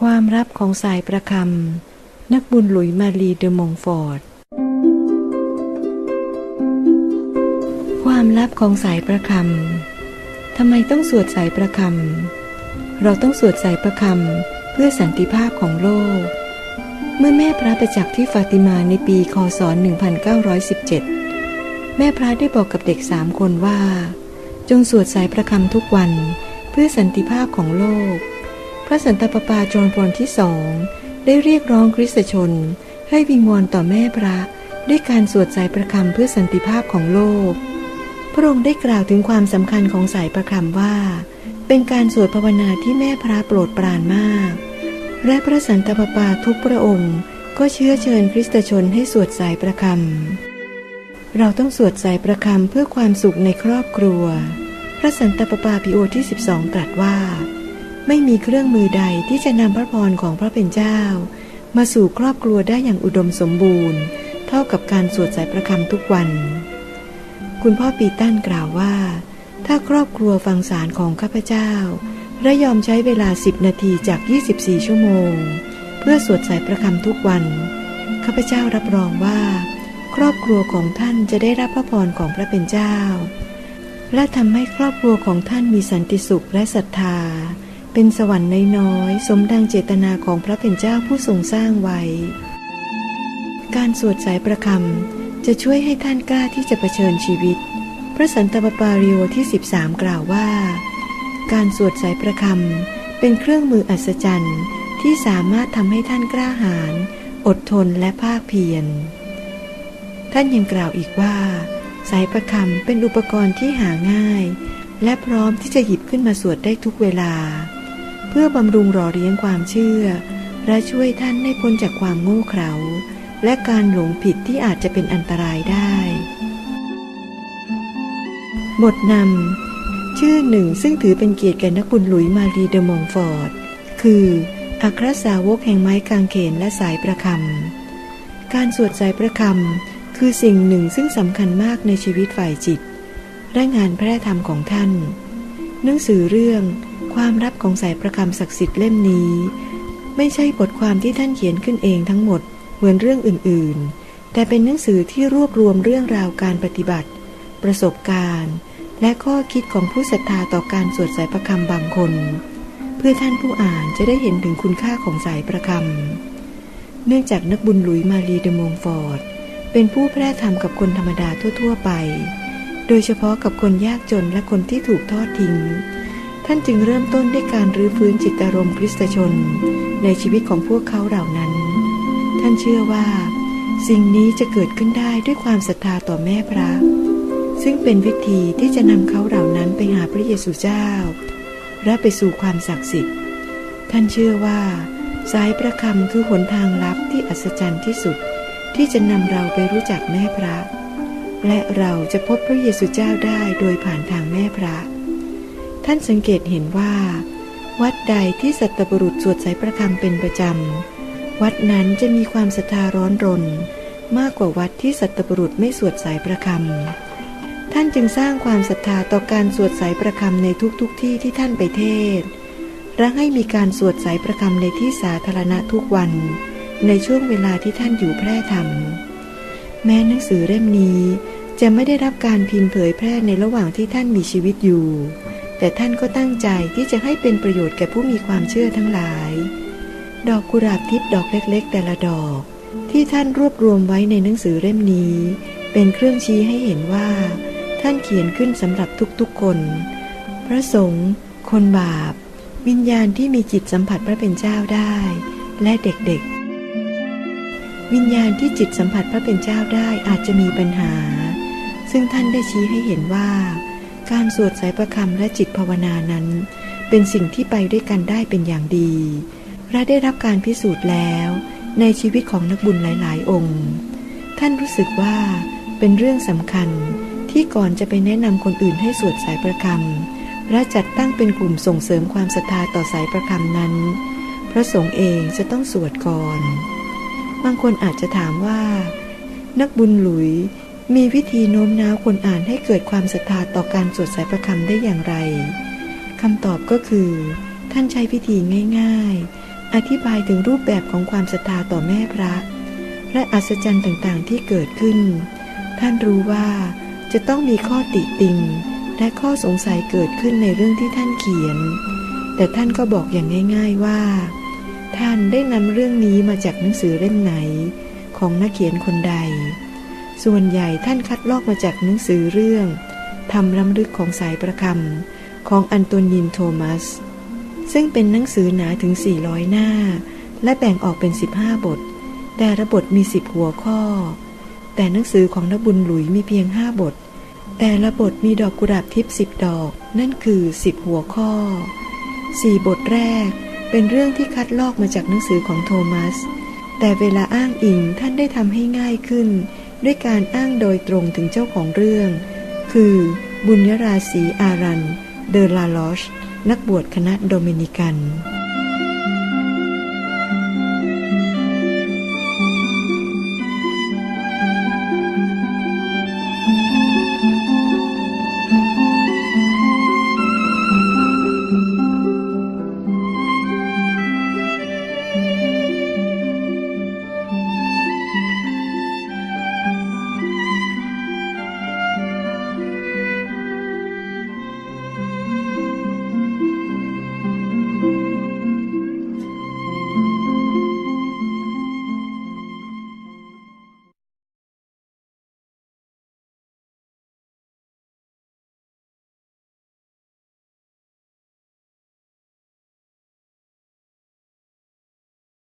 ความลับของสายประคำ นักบุญหลุยมารีเดอมงฟอร์ด ความลับของสายประคำ ทำไมต้องสวดสายประคำ เราต้องสวดสายประคำ เพื่อสันติภาพของโลก เมื่อแม่พระประจักษ์ที่ฟาติมาในปีคศ 1917 แม่พระได้บอกกับเด็กสามคนว่า จงสวดสายประคำทุกวันเพื่อสันติภาพของโลก ระสันตะปาปาจอห์นปอนที่สองได้เรียกร้องคริสตชน ให้วิงวอนต่อแม่พระ ด้วยการสวดสายประคำเพื่อสันติภาพของโลก พระองค์ได้กล่าวถึงความสำคัญของสายประคำว่า เป็นการสวดภาวนาที่แม่พระโปรดปรานมาก และพระสันตะปาปาทุกพระองค์ ก็เชื้อเชิญคริสตชนให้สวดสายประคำเราต้องสวดสายประคำเพื่อความสุขในครอบครัว พระสันตะปาปาปิโอที่ 12 ตรัสว่า ไม่มีเครื่องมือใดที่จะนำพระพรของพระเป็นเจ้า มาสู่ครอบครัวได้อย่างอุดมสมบูรณ์ เท่ากับการสวดสายประคำทุกวัน คุณพ่อปีตันกล่าวว่า ถ้าครอบครัวฟังสารของข้าพเจ้า และยอมใช้เวลา 10 นาทีจาก 24 ชั่วโมง เพื่อสวดสายประคำทุกวัน ข้าพเจ้ารับรองว่า ครอบครัวของท่านจะได้รับพระพรของพระเป็นเจ้า และทำให้ครอบครัวของท่านมีสันติสุขและศรัทธา เป็นสวรรค์น้อยๆสมดังเจตนาของพระเป็นเจ้าผู้ทรงสร้างไว้ การสวดสายประคำจะช่วยให้ท่านกล้าที่จะเผชิญชีวิต พระสันตะปาปาริโอที่ 13 กล่าวว่า การสวดสายประคำเป็นเครื่องมืออัศจรรย์ที่สามารถทำให้ท่านกล้าหาญอดทนและภาคเพียร ท่านยังกล่าวอีกว่า สายประคำเป็นอุปกรณ์ที่หาง่าย และพร้อมที่จะหยิบขึ้นมาสวดได้ทุกเวลา เพื่อบำรุงหล่อเลี้ยงความเชื่อ และช่วยท่านให้พ้นจากความโง่เขลาและการหลงผิดที่อาจจะเป็นอันตรายได้ บทนำชื่อหนึ่งซึ่งถือเป็นเกียรติแก่นักบุญหลุยมารีเดอมองฟอร์ด คืออัครสาวกแห่งไม้กางเขนและสายประคำ การสวดสายประคำคือสิ่งหนึ่งซึ่งสำคัญมากในชีวิตฝ่ายจิต และงานแพร่ธรรมของท่าน หนังสือเรื่อง ความลับของสายประคำศักดิ์สิทธิ์เล่มนี้ ไม่ใช่บทความที่ท่านเขียนขึ้นเองทั้งหมดเหมือนเรื่องอื่นๆ แต่เป็นหนังสือที่รวบรวมเรื่องราวการปฏิบัติ ประสบการณ์ และข้อคิดของผู้ศรัทธาต่อการสวดสายประคำบางคน เพื่อท่านผู้อ่านจะได้เห็นถึงคุณค่าของสายประคำเนื่องจากนักบุญหลุยมารีเดมงฟอร์ดเป็นผู้แพร่ธรรมกับคนธรรมดาทั่ว ๆ ไป โดยเฉพาะกับคนยากจนและคนที่ถูกทอดทิ้งานจึงเริ่มต้นด้วยการรื้อฟื้นจิตอารมณ์คริสตชน ในชีวิตของพวกเขาเหล่านั้น ท่านเชื่อว่า สิ่งนี้จะเกิดขึ้นได้ด้วยความศรัทธาต่อแม่พระ ซึ่งเป็นวิธีที่จะนำเขาเหล่านั้นไปหาพระเยซูเจ้า และไปสู่ความศักดิ์สิทธิ์ ท่านเชื่อว่า สายประคำคือหนทางลับที่อัศจรรย์ที่สุดที่จะนำเราไปรู้จักแม่พระ และเราจะพบพระเยซูเจ้าได้โดยผ่านทางแม่พระ ท่านสังเกตเห็นว่า วัดใดที่สัตบุรุษสวดสายประคำเป็นประจำ วัดนั้นจะมีความศรัทธาร้อนรน มากกว่าวัดที่สัตบุรุษไม่สวดสายประคำ ท่านจึงสร้างความศรัทธาต่อการสวดสายประคำในทุกๆทที่ที่ท่านไปเทศและให้มีการสวดสายประคำในที่สาธารณะทุกวัน ในช่วงเวลาที่ท่านอยู่แพร่ธรรม แม้หนังสือเล่มนี้จะไม่ได้รับการพิมพ์เผยแพร่ในระหว่างที่ท่านมีชีวิตอยู่ แต่ท่านก็ตั้งใจที่จะให้เป็นประโยชน์แก่ผู้มีความเชื่อทั้งหลาย ดอกกุหลาบทิพย์ดอกเล็กๆ แต่ละดอก ที่ท่านรวบรวมไว้ในหนังสือเล่มนี้ เป็นเครื่องชี้ให้เห็นว่า ท่านเขียนขึ้นสำหรับทุกๆคน พระสงฆ์คนบาป วิญญาณที่มีจิตสัมผัสพระเป็นเจ้าได้ และเด็กๆ วิญญาณที่จิตสัมผัสพระเป็นเจ้าได้อาจจะมีปัญหา ซึ่งท่านได้ชี้ให้เห็นว่า การสวดสายประคำและจิตภาวนานั้น เป็นสิ่งที่ไปด้วยกันได้เป็นอย่างดี และได้รับการพิสูจน์แล้วในชีวิตของนักบุญหลาย ๆ องค์ ท่านรู้สึกว่าเป็นเรื่องสำคัญที่ก่อนจะไปแนะนำคนอื่นให้สวดสายประคำและจัดตั้งเป็นกลุ่มส่งเสริมความศรัทธาต่อสายประคำนั้น พระสงฆ์เองจะต้องสวดก่อน บางคนอาจจะถามว่า นักบุญหลุย มีวิธีโน้มน้าวคนอ่านให้เกิดความศรัทธาต่อการสวดสายประคำได้อย่างไรคำตอบก็คือ ท่านใช้วิธีง่าย ๆ อธิบายถึงรูปแบบของความศรัทธาต่อแม่พระ และอัศจรรย์ต่างๆที่เกิดขึ้น ท่านรู้ว่าจะต้องมีข้อติติง และข้อสงสัยเกิดขึ้นในเรื่องที่ท่านเขียน แต่ท่านก็บอกอย่างง่าย ๆว่า ท่านได้นำเรื่องนี้มาจากหนังสือเล่มไหน ของนักเขียนคนใด ส่วนใหญ่ท่านคัดลอกมาจากหนังสือเรื่องทำล้ำลึกของสายประคำของอันโตนินโทมัส ซึ่งเป็นหนังสือหนาถึง 400 หน้า และแบ่งออกเป็น 15 บท แต่ละบทมี 10 หัวข้อ แต่หนังสือของนบุญหลุยมีเพียง 5 บท แต่ละบทมีดอกกุหลาบทิพย์10 ดอก นั่นคือ 10 หัวข้อ 4 บทแรกเป็นเรื่องที่คัดลอกมาจากหนังสือของโทมัส แต่เวลาอ้างอิงท่านได้ทำให้ง่ายขึ้น ด้วยการอ้างโดยตรงถึงเจ้าของเรื่อง คือบุญยราศีอารัน เดอลาลอช นักบวชคณะโดมินิกัน